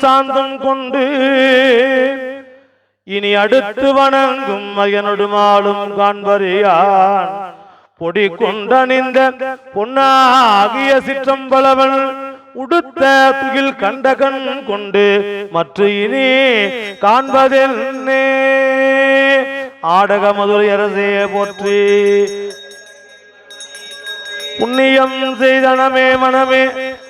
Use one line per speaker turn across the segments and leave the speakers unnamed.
சாந்தம் கொண்டு இனி அடுத்து வணங்கும் மகனொடுமாலும் காண்பறியான். பொடி கொண்டணிந்த பொன்னாகிய சிற்றம்பளவன் உடுத்த துகில் கண்டகன் கொண்டு மற்ற இனி காண்பதென்னே. ஆடக மதுரை அரசே போற்றி. புண்ணியம் செய்தனமே மனமே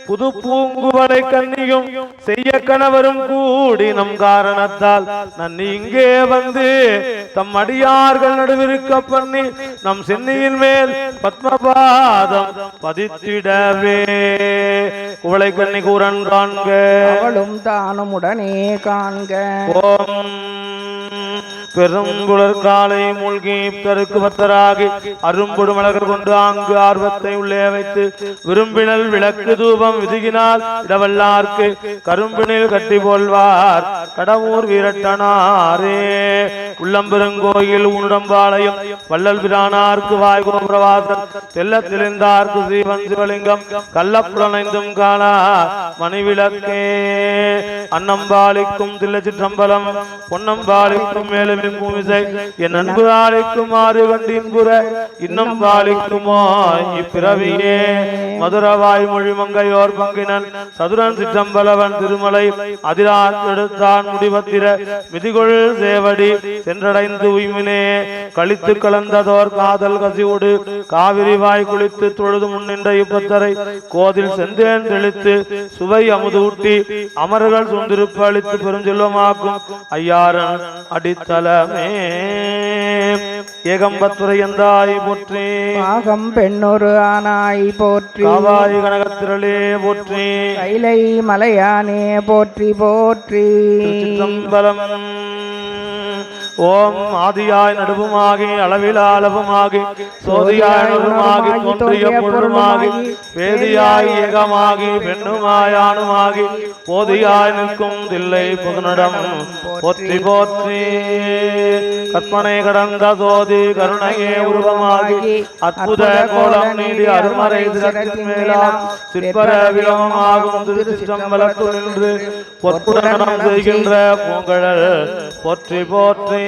புது பூங்குவலை கன்னியும் செய்ய கணவரும் கூடி நம் காரணத்தால் நன்னி இங்கே வந்து தம் அடியார்கள் நடுவிருக்க பண்ணி நம் சென்னியின் மேல் பத்மபாதம் பதித்திடவே. குவளை கண்ணி கூறன் காண்க.
அவளும் தானும் உடனே காண்க.
ஓம். பெருங்குளர் காலை மூழ்கி தருக்கு பத்தராகி அரும்பொடு மலகர் கொண்டு ஆங்கு ஆர்வத்தை உள்ளே வைத்து விரும்பினல் விளக்கு தூபம் விதுகினால் இடவல்லார்க்கு கரும்பினில் கட்டி போல்வார். கடவுர் வீரட்டனாரே. உள்ளம்பெருங்கோயில் உடம்பாளையம் வள்ளல் பிரானார்க்கு வாய்கோ கோபுரவாசன் தெல்ல தெளிந்தார்க்கு ஸ்ரீவன் சிவலிங்கம் கள்ளப்புலனைந்தும் காணா மணிவிளக்கே. அன்னம்பாளிக்கும் தில்ல சிற்றம்பலம் பொன்னம்பாளிக்கும் மேலும் பூமிசை என் அன்பு ஆளிக்கும் கண்டின்புற இன்னும் பாலிக்குமோ இப்பிறவியே மதுரவாய் மொழி மங்கையோர் பங்கினன் சதுரன் சிற்றம்பலவன் திருமலை அதிரான் எடுத்தான் முடிவத்திர மிதிகொள் சேவடி சென்றடைந்து உய்மினே. கழித்து கலந்ததோர் காதல் கசிவுடு காவிரி வாய் குளித்து தொழுது முன்னின்ற இப்பத்தரை கோதில் செந்தேன் தெளித்து சுவை அமுது ஊட்டி அமர்கள் சுந்திருப்பு அளித்து பெருஞ்செல்வமாக்கும் ஐயாரன் அடித்தலமே ஏகம்பத்துறை எந்தாய் போற்றி.
பாகம் பெண்ணொரு ஆனாய் போற்றி.
காவாய் கனகத்திரளே போற்றி.
கைலை மலையானே போற்றி போற்றி.
திருச்சிற்றம்பலம் ஓம் ஆதியாய் நடுவுமாகி அளவிலா அளவுமாகி சோதியாய் நடுவுமாகி தோன்றிய பொருளுமாகி வேதியாய் ஏகமாகி பெண்ணுமாயானுமாகி போதியாய் நிற்கும் தில்லை புகனிடம். போற்றி போற்றி. கற்பனை கடந்த சோதி கருணையே உருவமாகி அற்புத கோலம் நீடி அருமறை திறத்தின் மேலாம் சிற்பர விலோகமாகும் திருச்சிற்றம்பலத்து நின்று பொற்புடனம் செய்கின்ற பூங்கழல். போற்றி போற்றி.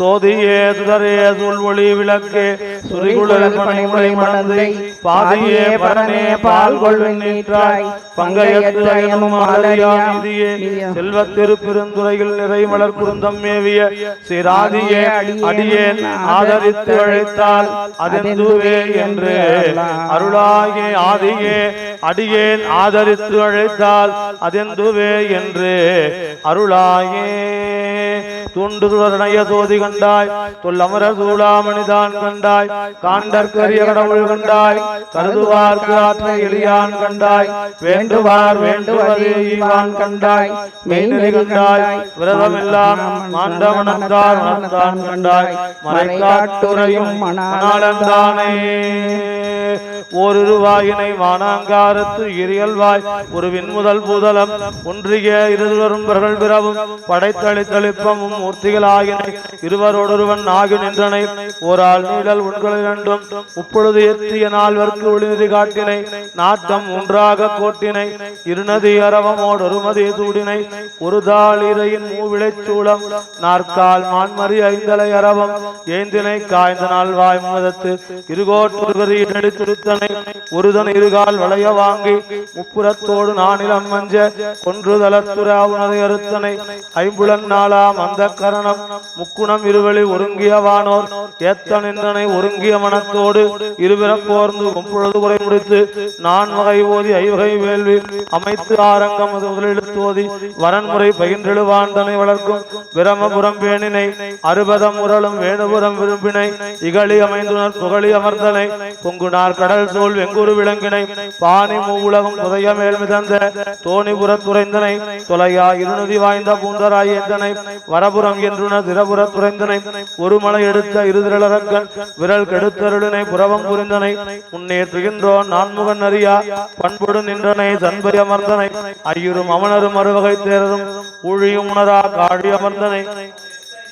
சோதியே சுடரே சூழ்வொளி விளக்கே சுரிகுழல் பனைமுறை மணந்தை பாதியே பரனே பால் கொள்வன் நீற்றாய் பங்கையத்து அயனும் ஆலரியாம் நிதியே செல்வத் திருப்பெருந்துறையில் நிறை மலர் குருந்தம் மேவிய சிராதியே அடியேன் ஆதரித்து அழைத்தால் அதெந்துவே என்று அருளாகிய ஆதியே அடியேன் ஆதரித்து அழைத்தால் அதெந்துவே என்று அருளாயே தூண்டுதுடனைய சோதி கண்டாய் தொல்லமர சூளாமணிதான் கண்டாய் காண்டற்கரிய கடவுள் கண்டாய் கருதுவார்க்கு ஆற்ற எளியான் கண்டாய் வேண்டுவார் வேண்டுவதே ஈவான் கண்டாய் மெய்நெறி கண்டாய் விரதமெல்லாம் மாண்டவனந்தார் மனத்தான் கண்டாய் மறைக்காட்டுரையும் மணாளந்தானே ஓருருவாயினை வானாங்காரத்து இரியல்வாய் ஒரு முதல் பூதலம் ஒன்றிய இருவரும்பர்கள் பிறவும் படைத்தளித்தளிப்பமும் மூர்த்திகளாகினை இருவரோடொருவன் ஆகி நின்றனை ஓராள் நீழல் உண்கள் இரண்டும் உப்பொழுது எத்திய நால்வர்க்கு ஒளிநிதி காட்டினை நாட்டம் ஒன்றாக கோட்டினை இருநதி அரவமோடு ஒருமதி தூடினை ஒரு தாள் இறையின் மூவிளைச் சூளம் நாற்கால் மான்மறி ஐந்தலை அரவம் ஏந்தினை காய்ந்த நாள் வாய் மதத்து முதத்து இருகோட்டொருவரி இடடித்துடுத்தனை ஒருதன் இருகால் வளைய வாங்கி முப்புறத்தோடு நானிலம் மஞ்ச கொன்றுதலத்துரா உனதை அறுத்தனை. ஐம்புலன் நாளாம் அந்த கரணம் முக்குணம் இருவழி ஒருங்கியவானோர் ஏத்த நின்றனை ஒருங்கிய மனத்தோடு இருபிறப்போர்ந்து ஒம்பொழுது குறை முடித்து நான் வகை ஓதி ஐவகை வேள்வி அமைத்து ஆரங்கம் அது முதலெழுத்தோதி வரன்முறை பயின்றெழுவாண்டனை வளர்க்கும் பிரமபுரம் பேணினை அறுபதம் உரளும் வேணுபுரம் விரும்பினை இகழி அமைந்துணர் புகழி அமர்ந்தனை பொங்குனார் கடல் கடல் சோல் வெங்குரு விளங்கினை பாணி மூவுலகம் புதைய மேல் மிதந்த தோணிபுர துறைந்தனை தொலையா இருநதி வாய்ந்த பூந்தராய் எந்தனை வரபுரம் என்றுன திரபுர துறைந்தனை ஒரு மலை எடுத்த இருதிரளரக்கன் விரல் கெடுத்தருளினை புறவம் புரிந்தனை முன்னேற்றுகின்றோன் நான்முகன் அறியா பண்புடு நின்றனை தன்பை அமர்ந்தனை ஐயரும் அமனரும் அறுவகை தேரரும் ஊழியும் உணரா காழி அமர்ந்தனை.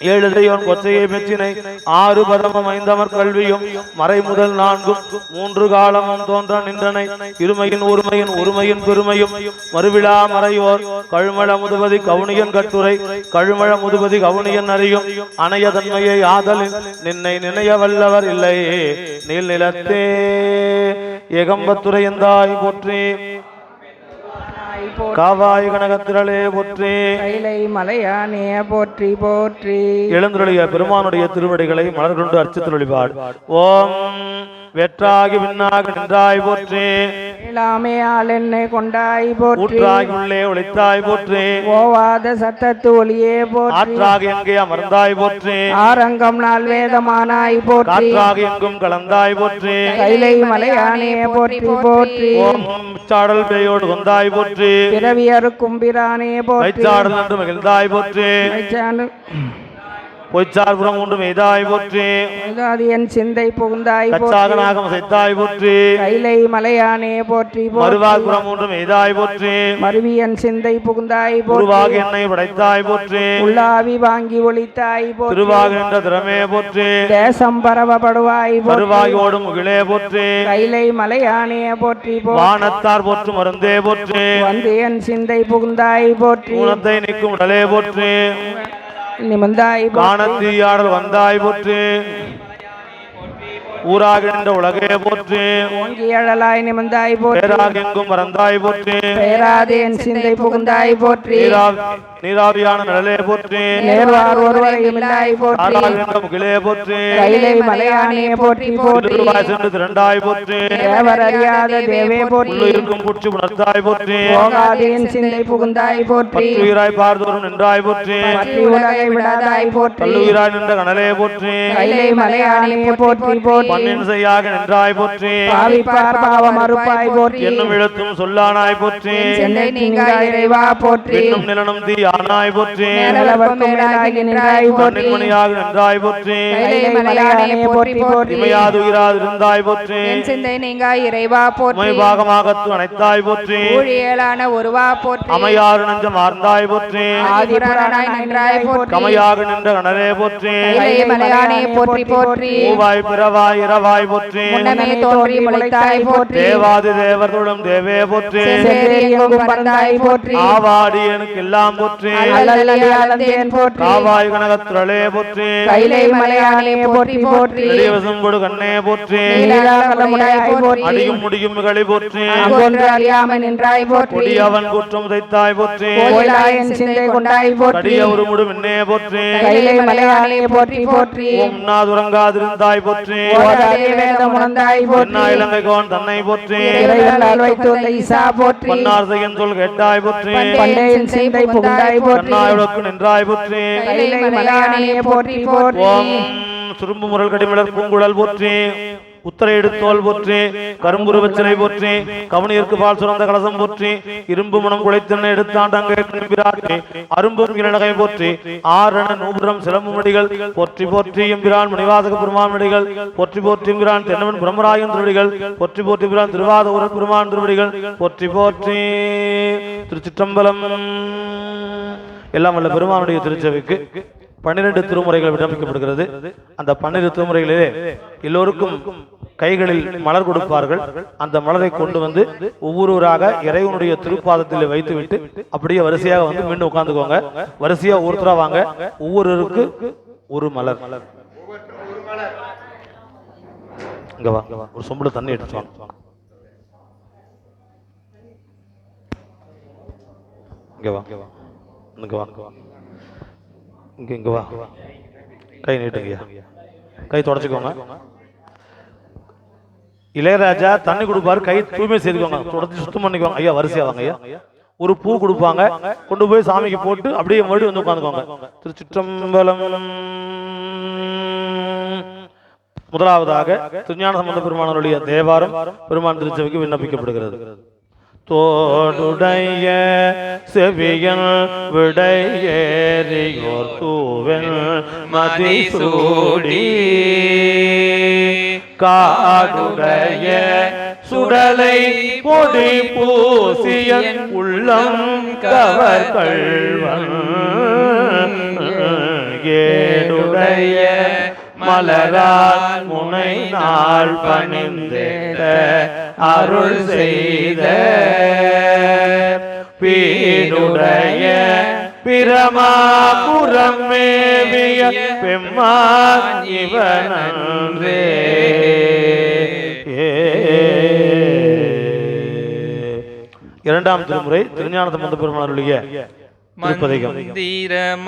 ஏழுதையோன் கொச்சையை மெச்சினை ஆறு பதமம் ஐந்தவர் கல்வியும் மறை முதல் நான்கும் மூன்று காலமும் தோன்ற நின்றனை இருமையின் ஒருமையின் ஒருமையின் பெருமையும் மறுவிழா மறையோர் கழுமழ முதுபதி கவுனியன் கட்டுரை கழுமழ முதுபதி கவுனியன் அறியும் அணைய தன்மையை ஆதலின் நின்னை நினைய வல்லவர் இல்லை நீல் நிலத்தே ஏகம்பத்துரை எந்தாய் போற்றி காவாய் கனகத்திரளே போற்றி.
கைலை மலையானே போற்றி போற்றி.
எழுந்துடைய பெருமானுடைய திருவடிகளை மலர் கொண்டு அர்ச்சித்து வழிபாடு ஓம் வெற்றாகி விண்ணாக நின்றாய் போற்றி.
இளாமே ஆள் என்னை கொண்டாய் போற்றி.
ஊற்றாகி உள்ளே ஒளித்தாய் போற்றி.
ஓவாத சத்தத்து ஒளியே போற்றி.
ஆற்றாக எங்கே அமர்ந்தாய் போற்றி.
ஆரங்கம் நாள் வேதமானாய் போற்றி.
காற்றாக எங்கும் கலந்தாய் போற்றி.
கைலை மலையானே போற்றி போற்றி.
ஓம் சாடல் பேயோடு கொந்தாய் போற்றி.
பிறவி அறுக்கும் பிரானே போற்றி.
வைச்சாடல் என்று மகிழ்ந்தாய் போற்றி. பொய்ச்சார்புறம் ஒன்று மெய்தாய் போற்றி.
என் சிந்தை புகுந்தாய்
கச்சாகனாகம் செய்தாய் போற்றி.
கைலை மலையானே போற்றி போற்றி.
மறுவாக்குறம் ஒன்று மெய்தாய் போற்றி.
மருவி என் சிந்தை புகுந்தாய் போற்றி.
உருவாக என்னை படைத்தாய் போற்றி.
உள்ளாவி வாங்கி ஒளித்தாய் போற்றி.
திருவாக நின்ற திறமே போற்றி.
தேசம் பரவப்படுவாய்
வருவாய் ஓடும் முகிலே போற்றி.
கைலை மலையானே போற்றி
வானத்தார் போற்று மருந்தே போற்றி.
வந்து என் சிந்தை புகுந்தாய் போற்றி.
ஊனத்தை நிற்கும் உடலே போற்றி.
நிமிந்தாய்
காணத்தீயாடல் வந்தாய் போற்றி. ஊராக நின்ற உலகே போற்றி.
ஓங்கி அழலாய் நிமிந்தாய் போற்றி.
பேராக எங்கும் மறந்தாய் போற்றி.
பெயராது என் சிந்தை புகுந்தாய் போற்றி.
நீராவியான நிழலே போற்றி.
நேர்வார் ஒருவரையும் இல்லாய் போற்றி.
ஆடால் நின்ற முகிலே போற்றி.
கைலை மலையானே போற்றி போற்றி.
திருவாய் சென்று திரண்டாய் போற்றி.
தேவர் அறியாத தேவே போற்றி.
உள்ளு இருக்கும் பூச்சி உணர்த்தாய் போற்றி.
போகாது என் சிந்தை புகுந்தாய் போற்றி.
பற்றுயிராய் பார்தோறும் நின்றாய் போற்றி.
பற்றி உலகை விடாதாய் போற்றி.
பல்லுயிராய் நின்ற கனலே போற்றி.
கைலை மலையானே போற்றி போற்றி.
பன்னின் செய்யாக நின்றாய் போற்றி.
பாவிப்பார் பாவம் அறுப்பாய் போற்றி.
என்னும் எழுத்தும் சொல்லானாய் போற்றி.
சென்னை நீங்கா இறைவா போற்றி.
என்னும் நிலனும் தீ ஆனாய் போற்றி.
மேலாகி நின்றாய் போற்றி.
இமையாது உயிராது இருந்தாய் போற்றி.
என் சிந்தை நீங்கா இறைவா
உமை
போற்றி
பாகமாகத்து அனைத்தாய் போற்றி.
ஊழியலான ஒருவா போற்றி.
அமையாறு நெஞ்சம் ஆர்ந்தாய் போற்றி.
ஆதிபுராணாய் நின்றாய் போற்றி.
கமையாக நின்ற கணரே போற்றி.
கைலை மலையானே போற்றி போற்றி
பூவாய் பிறவாய் இரவாய் போற்றி.
முன்னமே தோன்றி முளைத்தாய் போற்றி.
தேவாதி தேவர் தொழும் தேவே போற்றி.
பறந்தாய் போற்றி.
ஆவாடி எனக்கு எல்லாம் போற்றி.
போற்றி.
காவாய் கனகத்திரளே போற்றி.
கைலை மலையானே போற்றி போற்றி.
நெடியவசம் கொடு கண்ணே போற்றி.
நீலாகலமுடையாய் போற்றி.
அடியும் முடியும் மிகளை போற்றி.
அங்கொன்று அறியாமல் நின்றாய் போற்றி.
கொடியவன் குற்றம் தைத்தாய் போற்றி.
கோயிலா என் சிந்தை கொண்டாய் போற்றி.
கடிய ஒரு முடு மின்னே போற்றி.
கைலை மலையானே போற்றி போற்றி.
ஓம் உண்ணாதுறங்காதிருந்தாய் போற்றி.
ஓதாதே வேதம் உணர்ந்தாய்
என்ன
போற்றி
இலங்கை கோன் தன்னை போற்றி.
இறைவனால் ஈசா போற்றி.
பன்னார் சொல் கேட்டாய்
புகுந்தாய் போற்றி.
நின்றாய் போற்றி.
கைலை மலையானே போற்றி போற்றி.
ஓம் சுரும்பு முரல் கடிமலர் பூங்குழல் போற்றி. உத்தரையிடு தோல் போற்றி கரும்புருவச் சிலை போற்றி பால் சுரந்த கலசம் போற்றி இரும்பு மனம் குலைத்தென்ன எடுத்தாண்டாங்க பிராட்டி அரும்பும் போற்றி ஆரண நூபுரம் சிலம்புமடிகள் போற்றி போற்றி எம்பிரான் மணிவாசக பெருமாமடிகள் போற்றி போற்றி எம்பிரான் தென்னவன் பிரம்மராயன் திருவடிகள் போற்றி போற்றி பிரான் திருவாத உரன் பெருமான் திருவடிகள் போற்றி போற்றி திருச்சிற்றம்பலம். எல்லாம் வல்ல பெருமானுடைய திருச்சபைக்கு பன்னிரண்டு திருமுறைகள் விண்ணப்பிக்கப்படுகிறது. அந்த பன்னிரண்டு திருமுறைகளிலே எல்லோருக்கும் கைகளில் மலர் கொடுப்பார்கள். அந்த மலரை கொண்டு வந்து ஒவ்வொருவராக இறைவனுடைய திருப்பாதத்தில் வைத்துவிட்டு அப்படியே வரிசையாக வந்து மீண்டும் உட்காந்துக்கோங்க வரிசையா ஒருத்தரா வாங்க. ஒவ்வொருவருக்கு ஒரு மலர். இங்க வா. ஒரு சொம்புல தண்ணி எடுத்து வாங்க இங்க வா. இங்க வா. இங்க வா இங்க வா. கை நீட்டுங்கய்யா. கை தொடச்சுக்கோங்க. இளையராஜா தண்ணி கொடுப்பாரு கை தூய்மை செய்துக்கோங்க. தொடர்ந்து சுத்தம் பண்ணிக்கோங்க. ஐயா வரிசையா வாங்க ஐயா. ஒரு பூ கொடுப்பாங்க. கொண்டு போய் சாமிக்கு போட்டு அப்படியே மறுபடியும் வந்து உட்காந்துக்கோங்க. திருச்சிற்றம்பலம் முதலாவதாக திருஞான சம்பந்த பெருமானருடைய தேவாரம் பெருமான் திருச்சபைக்கு விண்ணப்பிக்கப்படுகிறது. தோடுடைய செவியன் விடையேறியோர் தூவன் மதிசூடி காடுடைய சுடலை பொடி பூசிய உள்ளம் கவர் கள்வன் ஏ மலரால் முனை நாள் பணிந்தேட அருள் செய்த. பீ பிரமாபுரம் மேவிய பெம்மான் இவனன்றே இரண்டாம் திருமுறை திருஞான சம்பந்த பெருமானுடைய திருப்பதிகம்
மந்திரம்